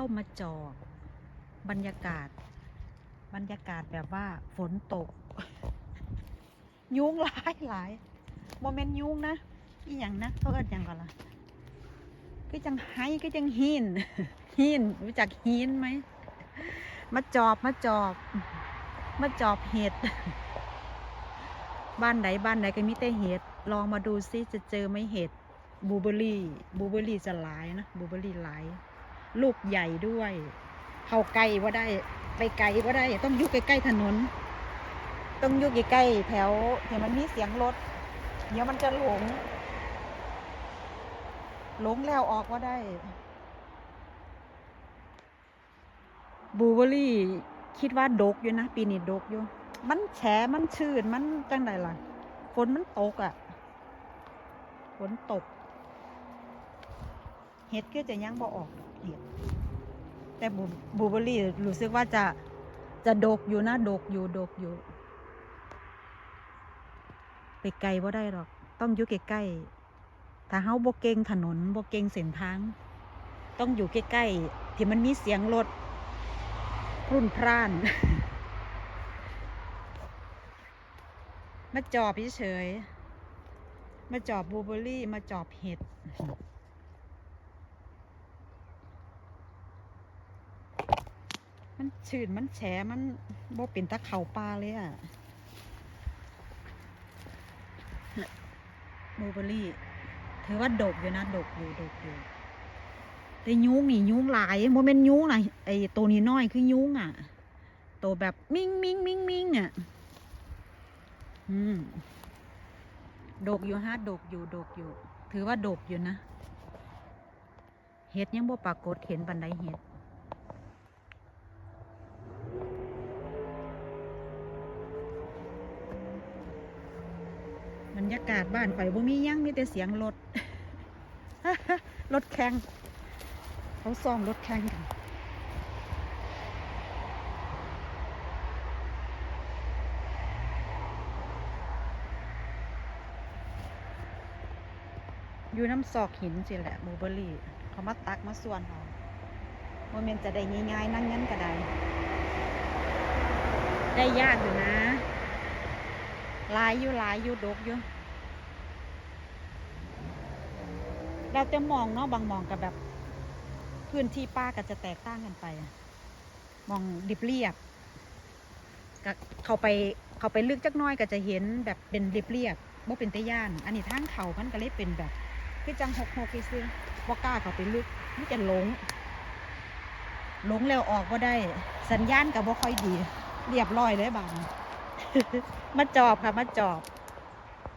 เข้ามาจอบรรยากาศ บรรยากาศแบบว่าฝนตก ยุงหลายหลายโมเมนต์ยุงนะอีหยังนะเขาเอิ้นหยังก่อนละก็จังไห้ก็จังหินหินรู้จักหินไหมมาจอบมาจอบมาจอบเห็ดบ้านไหนบ้านไหนก็มีแต่เห็ดลองมาดูซิจะเจอไหมเห็ดบูเบอรี่บูเบอรี่จะหลายนะบูเบอรี่หลาย ลูกใหญ่ด้วย เข้าใกลว่าได้ ไปไกลว่าได้ ต้องอยู่ใกล้ๆถนน ต้องอยู่ใกล้ๆแถวเดี๋ยวมันมีเสียงรถ เดี๋ยวมันจะหลง หลงแล้วออกว่าได้บลูเบอร์รี่คิดว่าดกอยู่นะ ปีนี้ดกอยู่ มันแฉมันชื้นมันจังไดล่ะ ฝนมันตกอะ่ะ ฝนตก เห็ดก็จะยังบ่ออกเห็ดแต่บูบูเบอร์รี่รู้สึกว่าจะจะดกอยู่นะดกอยู่ดกอยู่ ไปไกลบ่ได้หรอก ต้องอยู่ใกล้ๆถ้าเฮาบ่เก่งถนนบ่เก่งเส้นทาง ต้องอยู่ใกล้ๆที่มันมีเสียงรถพรุ่นพร่านมาจอบเฉยๆมาจอบบูเบอร์รี่มาจอบเห็ด มันชื้นมันแฉมันบ่เป็นตะเขาปลาเลยอะบลูเบอร์รี่ถือว่าดกอยู่นะดกอยู่ดกอยู่แต่ยุ้งนี่ยุ้งหลายโมเมนต์ยุ้งนะไอตัวนี้น้อยคือยุ้งอะตัวแบบมิงมิงมิงมิงอะอืมดกอยู่ฮะดกอยู่ดกอยู่ ถือว่าดกอยู่นะเห็ดยังบ่ปรากฏเห็นบันไดเห็ด บรร ยากาศบ้านข่อยบ่มียังมีแต่เสียงรถ รถแข่งเขาซ้อมรถแข่งกันอยู่น้ำซอกหินสิแหละบูเบอรี่ เขามาตักมาส่วนเราโมเมนต์จะได้ง่ายๆนั่งงั้นก็ได้ ได้ยากอยู่นะลายอยู่ลายอยู่ดกอยู่ เราจะมองเนาะบางมองกับแบบพื้นที่ป้าก็จะแตกต่างกันไป มองดิบเรียบก็เขาไปเขาไปลึกจักน้อยก็จะเห็นแบบเป็นเรียบเรียบว่าเป็นตะย่าน อันนี้ทางเขามันก็เลยเป็นแบบคือจังหกหกซื้อว่ากล้าเขาไปลึกมันจะหลงหลงแล้วออกก็ได้ สัญญาณกับว่าค่อยดี เรียบร้อยเลยบางมาจอบค่ะมาจอบ